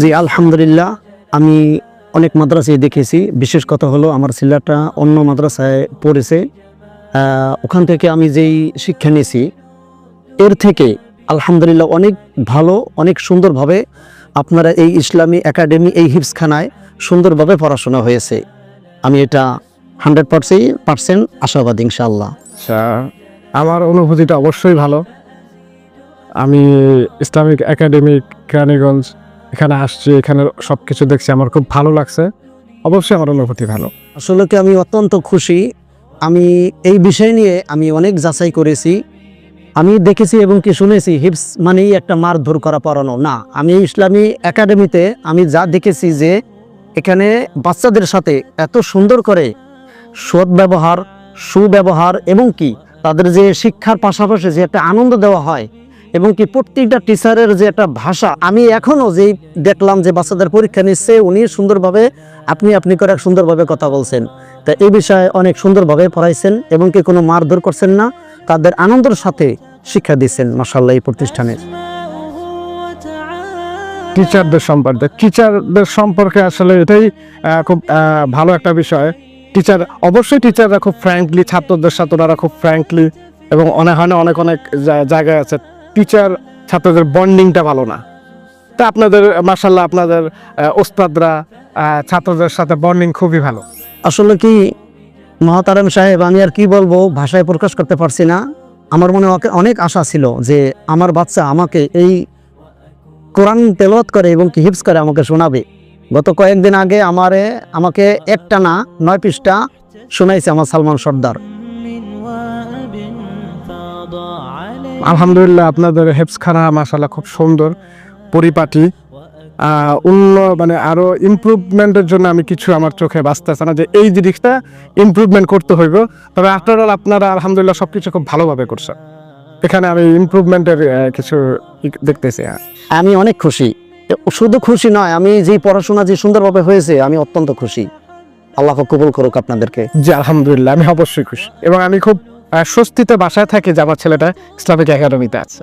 জি, আলহামদুলিল্লাহ, আমি অনেক মাদ্রাসায় দেখেছি। বিশেষ কথা হলো, আমার ছেলেটা অন্য মাদ্রাসায় পড়েছে। ওখান থেকে আমি যেই শিক্ষা নিয়েছি, এর থেকে আলহামদুলিল্লাহ অনেক ভালো, অনেক সুন্দরভাবে আপনারা এই ইসলামী একাডেমি, এই হিপসখানায় সুন্দরভাবে পড়াশোনা হয়েছে। আমি এটা হান্ড্রেড পার্সেন্ট পার্সেন্ট আশাবাদী ইনশাল্লাহ আচ্ছা, আমার অনুভূতিটা অবশ্যই ভালো। আমি ইসলামিক একাডেমি কেরানীগঞ্জ, এখানে আসছি, এখানে সব কিছু দেখছি, আমার খুব ভালো লাগছে। অবশ্যই আমার অনুভূতি ভালো। আসলে কি আমি অত্যন্ত খুশি। আমি এই বিষয় নিয়ে আমি অনেক যাচাই করেছি। আমি দেখেছি এবং কি শুনেছি হিপস মানেই একটা মারধর করা পড়ানো না, আমি ইসলামী একাডেমিতে আমি যা দেখেছি যে এখানে বাচ্চাদের সাথে এত সুন্দর করে সৎ ব্যবহার সুব্যবহার এবং কি তাদের যে শিক্ষার পাশাপাশি যে একটা আনন্দ দেওয়া হয় এবং কি প্রত্যেকটা টিচারের যে একটা ভাষা, আমি এখনও যেই দেখলাম যে বাচ্চাদের পরীক্ষা নিচ্ছে, উনি সুন্দরভাবে, আপনি আপনি করে সুন্দরভাবে কথা বলছেন। তা এই বিষয়ে অনেক সুন্দরভাবে পড়াইছেন এবং কি কোনো মারধর করছেন না, তাদের আনন্দের সাথে শিক্ষা দিচ্ছেন মাসাল্লাহ এই প্রতিষ্ঠানের টিচারদের সম্পর্কে টিচারদের সম্পর্কে আসলে এটাই খুব ভালো একটা বিষয়। টিচার অবশ্যই টিচাররা খুব ফ্র্যাঙ্কলি ছাত্রদের সাথে ওনারা খুব ফ্র্যাঙ্কলি এবং অনেক হয় অনেক অনেক, জায়গায় আছে। টিচার ছাত্রদের বন্ডিংটা ভালো না। তা আপনাদের মার্শাল্লাহ আপনাদের ওস্তাদরা ছাত্রদের সাথে বন্ডিং খুবই ভালো। আসলে কি মহাতারাম সাহেব, আমি আর কি বলব, ভাষায় প্রকাশ করতে পারছি না। আমার মনে অনেক আশা ছিল যে আমার বাচ্চা আমাকে এই কোরআন তেলত করে এবং কি হিপস করে আমাকে শোনাবে। গত কয়েকদিন আগে আমারে, আমাকে একটা না, নয় পৃষ্ঠা শোনাইছে আমার সালমান সর্দার। আলহামদুলিল্লাহ আপনাদের হেফসখানা মাসাল্লাহ খুব সুন্দর পরিপাটি। উন্ন মানে আরও ইমপ্রুভমেন্টের জন্য আমি কিছু আমার চোখে বাঁচতেছে না যে এই জিনিসটা ইমপ্রুভমেন্ট করতে হইব। তবে আফটার অল আপনারা আলহামদুলিল্লাহ সব কিছু খুব ভালোভাবে করছেন। এখানে আমি ইম্প্রুভমেন্টের কিছু দেখতেছি হ্যাঁ। আমি অনেক খুশি। শুধু খুশি নয় আমি যে পড়াশোনা যে সুন্দরভাবে হয়েছে আমি অত্যন্ত খুশি। আল্লাহ কবুল করুক আপনাদেরকে। জি আলহামদুলিল্লাহ আমি অবশ্যই খুশি। এবং আমি খুব স্বস্তিতে বাসায় থাকে যে আমার ছেলেটা ইসলামিক একাডেমিতে আছে।